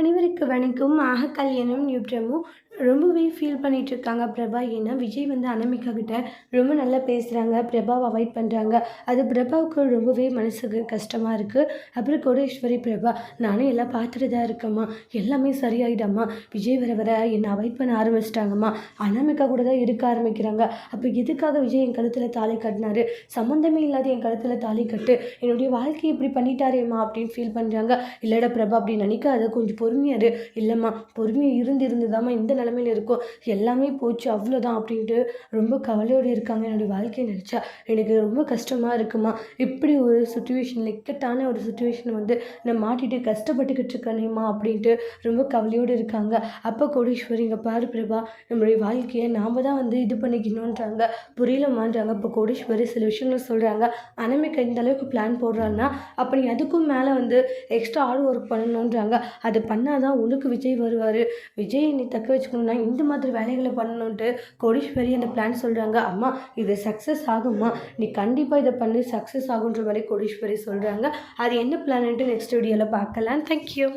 அனைவருக்கு வணக்கம். ஆக கல்யாணம் நியூட்ரமும் ரொம்பவே ஃபீல் பண்ணிட்டு இருக்காங்க பிரபா ஏன்னா விஜய் வந்து அனாமிகா கிட்ட ரொம்ப நல்லா பேசுகிறாங்க பிரபாவை அவாய்ட் பண்ணுறாங்க அது பிரபாவுக்கு ரொம்பவே மனசுக்கு கஷ்டமாக இருக்குது அப்புறம் கோடேஸ்வரி பிரபா நானும் எல்லாம் பார்த்துட்டு தான் இருக்கேம்மா. எல்லாமே சரியாயிடாம்மா. விஜய் வர வர என்னை அவாய்ட் பண்ண ஆரம்பிச்சிட்டாங்கம்மா. அனாமிகா கூட தான் இருக்க ஆரம்பிக்கிறாங்க. அப்போ எதுக்காக விஜய் என் கழுத்தில் தாலி கட்டினாரு? சம்மந்தமே இல்லாத என் கழுத்தில் தாலி கட்டு என்னுடைய வாழ்க்கையை இப்படி பண்ணிட்டாரேம்மா அப்படின்னு ஃபீல் பண்ணுறாங்க இல்லைடா பிரபா அப்படி நினைக்காத. கொஞ்சம் பொறுமையாக இரு. இல்லைம்மா பொறுமையாக இருந்து இருந்துதாம்மா இந்த நிலமையில் இருக்கோம் எல்லாமே போச்சு அவ்வளோதான் அப்படின்ட்டு ரொம்ப கவலையோடு இருக்காங்க. என்னுடைய வாழ்க்கையை நினச்சா எனக்கு ரொம்ப கஷ்டமாக இருக்குமா? இப்படி ஒரு சுச்சுவேஷனில் இக்கட்டான ஒரு சுச்சுவேஷன் வந்து நான் மாட்டிட்டு கஷ்டப்பட்டுக்கிட்டு இருக்கேனேம்மா அப்படின்ட்டு ரொம்ப கவலையோடு இருக்காங்க. அப்போ கோடீஸ்வரி இங்கே பாரு பிரபா நம்மளுடைய வாழ்க்கையை நாம் தான் வந்து இது பண்ணிக்கணுன்றாங்க புரியலமான்றாங்க இப்போ கோடீஸ்வரி சில விஷயங்கள் சொல்கிறாங்க அனமிக்க இந்த அளவுக்கு பிளான் போடுறான்னா அப்போ நீ அதுக்கும் மேலே வந்து எக்ஸ்ட்ரா ஹார்ட் ஒர்க் பண்ணணுன்றாங்க அது பண்ணால் தான் உனக்கு விஜய் வருவார். விஜய் நீ தக்க வச்சுக்கணும்னா இந்த மாதிரி வேலைகளை பண்ணணுன்ட்டு கோடீஸ்வரி அந்த பிளான் சொல்கிறாங்க அம்மா இது சக்ஸஸ் ஆகும்மா. நீ கண்டிப்பாக இதை பண்ணி சக்ஸஸ் ஆகுன்ற மாதிரி கோடீஸ்வரி சொல்கிறாங்க அது என்ன பிளான்ட்டு நெக்ஸ்ட் வீடியோவில் பார்க்கலாம். தேங்க்யூ